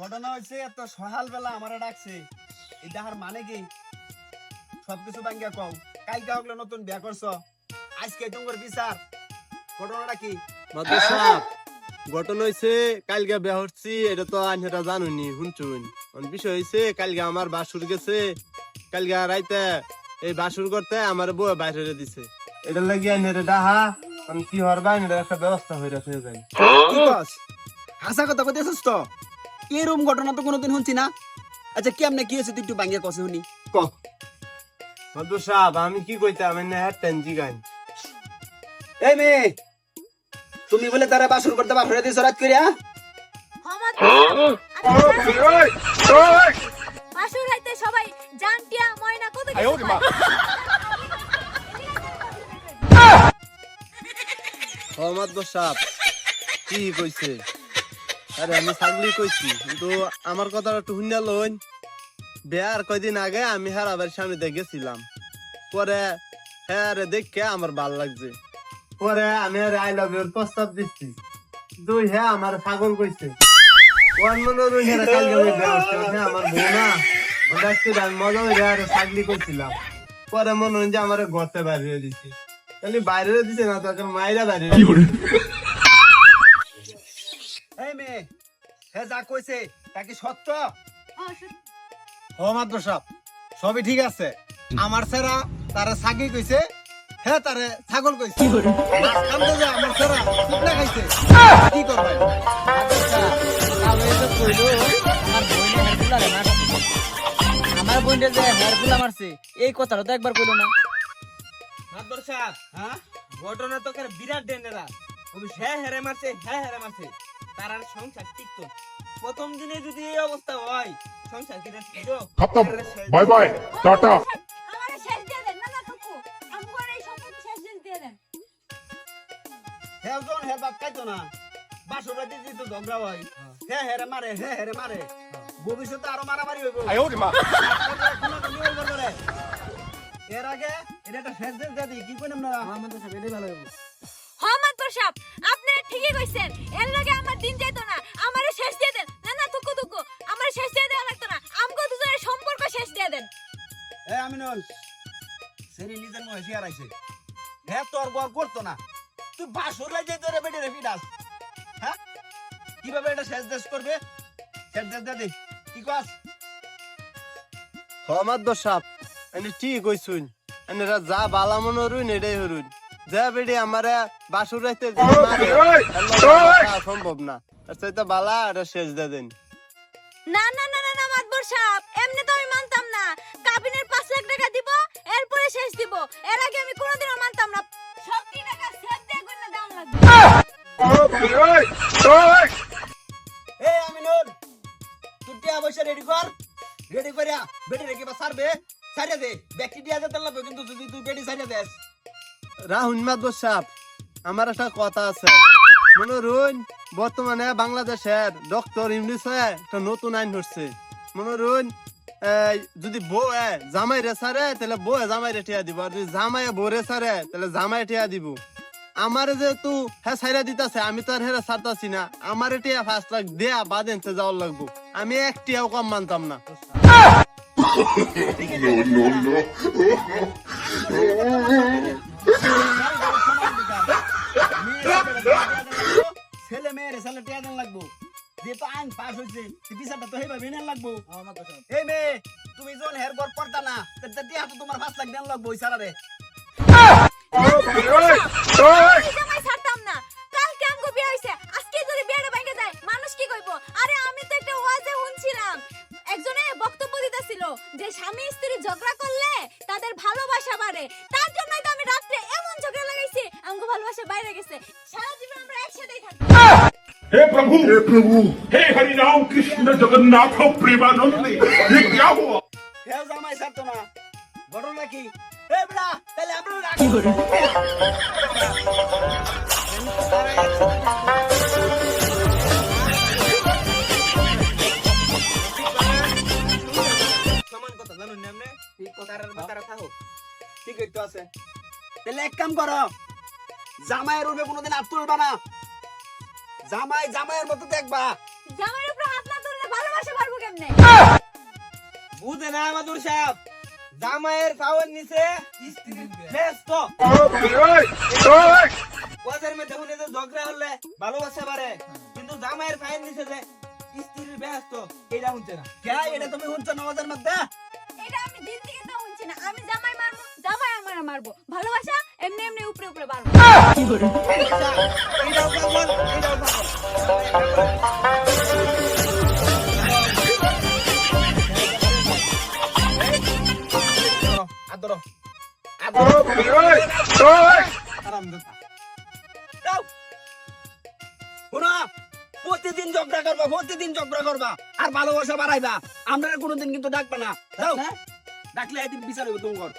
ঘটনা হয়েছে এত সহাল বেলা আমারে ডাকছে। এই ডাহার মানে কি? সবকিছু বাঙ্গিয়া কও। কালকে হকলে নতুন বিয়া করছ। আজকে তোমার বিচার। ঘটনাটা কি? সাহেব ঘটনা হইছে কালকে বিয়া হচ্ছি এটা তো আনহেরা জানুনি শুনছুন। অন বিষয় হইছে কালকে আমার বাসুর গেছে। কালকে রাইতে এই বাসুর করতে আমার বউ বাইরে দিছে। এটা লাগি আনহেরা ডাহা অন কি হর বাইরে একটা ব্যবস্থা হয়ে রাখে যাই কি কস? হাসা কথা কইতেছিস তো? এরকম ঘটনা তো কোনোদিন শুনছি না। আচ্ছা কেমনে কি হয়েছে? তুই একটু বাঙ্গিয়া কষে শুনি। ক। সাহেব আমি কি কইতে আমি না হ্যাঁ টেনজি গান। এই মেয়ে তুমি বলে তারা বাসর করতে বাপরে দিয়েছ রাত করিয়া বাসুর রাইতে সবাই জানটিয়া ময়না কত কিছু পায়। ও মাদ্রাস সাহেব কি কইছে? আরে, আমি ছাগলি কইছি, কিন্তু আমার কথাটা একটু শুনিয়া লইন। বিয়ার কয়দিন আগে আমি হার আবার গেছিলাম। পরে হ্যাঁ দেখে আমার ভালো লাগছে। পরে আমি আর আই লাভ ইউর প্রস্তাব দিচ্ছি। দুই হ্যাঁ আমার ছাগল কইছে। ওয়ান মনে রই হ্যাঁ আমার বউ মজা হয়ে আর ছাগলি কইছিলাম। পরে মনে হয় যে আমার ঘরতে বাইরে দিচ্ছে খালি বাইরে দিছে না তোকে মাইরা বাইরে এই মেয়ে হে যা কইছে তা কি সত্য ও, সত্যি। মাত্র সব সবই ঠিক আছে আমার সেরা তারে ছাগি কইছে হ্যাঁ তারে ছাগল কইছে আমার সেরা শুকনা খাইছে কি করবে আমার বোনটা যে হেয়ারফুল মারছে এই কথাটা তো একবার কইলো না মাদবর সাহেব হ্যাঁ ঘটনা তো কার বিরাট ডেঞ্জারা ওই হ্যাঁ হেরে মারছে হ্যাঁ হেরে মারছে সংসার প্রথম দিনে যদি এই অবস্থা হয় সংসার কেটে ছিল খতম। Bye bye tata. হে হে এটা আপনারা ঠিকই কইছেন। এর লগে দিন যাইতো না আমারে শেষ দিয়ে দেন। না না তুকু আমার শেষ দিয়ে দেওয়া লাগতো না। আমগো দুজনের সম্পর্ক শেষ দিয়ে দেন। এ আমিনুল সেরি নিজের মুখে শিয়ার আইছে। হে তোর গর করতো না। তুই বাসর রাতে তোরে বেটে রে ফিডাস হ্যাঁ? কীভাবে এটা শেষ দেশ করবে? শেষ দেশ দিয়ে দে। কি কস? আমার দোষাপ এনে ঠিক কইছুন। এনে যা বালা মনে হরুন এটাই হরুন যা বেডি আমারে বাসুর রাইতে সম্ভব না। তার চাইতে বালা এটা শেষ দে দেন। না না না না না মাতবর সাহেব এমনি তো আমি মানতাম না। কাবিনের পাঁচ লাখ টাকা দিব এরপরে শেষ দিব। এর আগে আমি কোনোদিনও মানতাম না। সবটি টাকা সেভ দিয়ে গুণ দাম লাগবে। এ আমিনুল তুই টিয়া রেডি কর। রেডি করিয়া বেটে রেখে বা সারবে সারিয়া দে। ব্যক্তি যেতে লাগবে কিন্তু যদি তুই বেটি সারিয়া দেস। রাহুল মাদসাপ আমার একটা কথা আছে। মনে রুন বর্তমানে বাংলাদেশের ডক্টর ইংলিশে একটা নতুন আইন হচ্ছে মনে রুন যদি বউ এ জামাই রে সারে তাহলে বউ জামাই রে টিয়া দিব। আর যদি জামাই বরে সারে তাহলে জামাই টিয়া দিব। আমার যেহেতু হ্যাঁ সাইরা দিতেছে, আমি তো আর হেরা সারতাছি না। আমার টিয়া পাঁচ লাখ দেয়া বাদেনতে যাওয়ার লাগবো। আমি এক টিয়াও কম মানতাম না। পাস হয়েছে বিচারটা তো সেইভাবে নেন লাগবো। এই মেয়ে তুমি যখন হের বর পড়তা না টিয়া তো তোমার পাঁচ লাখ দেন লাগবো ওই সারারে আমি জামাই ছাড়তাম না। কালকে আমগো বিয়ে হইছে আজকে যদি বিয়েটা ভেঙে যায় মানুষ কি কইবো? আরে আমি তো একটা ওয়াজে শুনছিলাম। একজনে বক্তব্য দিতেছিল যে স্বামী স্ত্রী ঝগড়া করলে তাদের ভালোবাসা বাড়ে। তার জন্যই তো আমি রাত্রে এমন ঝগড়া লাগাইছি আমগো ভালোবাসা বাইরে গেছে। সারা জীবন আমরা একসাথেই থাকব। हे प्रभु हे प्रभु हे हरि राम कृष्ण जगन्नाथ प्रेमानंद ये क्या हुआ হেও জামাই ছাড়তো না ঘটনা কি এ বড়া তাহলে আমরা রাখি সমান কথা জানুন না আপনি ঠিক কথা আর তারা থাকো ঠিক একটু আছে তাহলে এক কাম করো জামাইয়ের রূপে কোনোদিন হাত তুলবা না জামাই জামাইয়ের মতো দেখবা। জামাইয়ের উপর হাত না তুললে ভালোবাসা পারব কেমনে? বুঝে না মাদুর সাহেব? জামাইয়ের পাওয়ার নিচে ব্যস্ত। ওদের মধ্যে শুনে যে ঝগড়া হলে ভালোবাসা বাড়ে কিন্তু জামাইয়ের পায়ের নিচে যে স্ত্রীর ব্যস্ত এটা না। কে এটা তুমি নামাজের মধ্যে? এটা আমি দিন থেকে তো না। আমি জামাই মারবো জামাই আমার মারবো। ভালোবাসা এমনি এমনি উপরে উপরে বাড়বো। এইটাও পাগল শুনো প্রতিদিন ঝগড়া করবা প্রতিদিন ঝগড়া করবা। আর ভালোবাসা বাড়াইবা। আমরা কোনোদিন কিন্তু ডাকবা না। যাও। ডাকলে একদিন বিচার হবে তোমার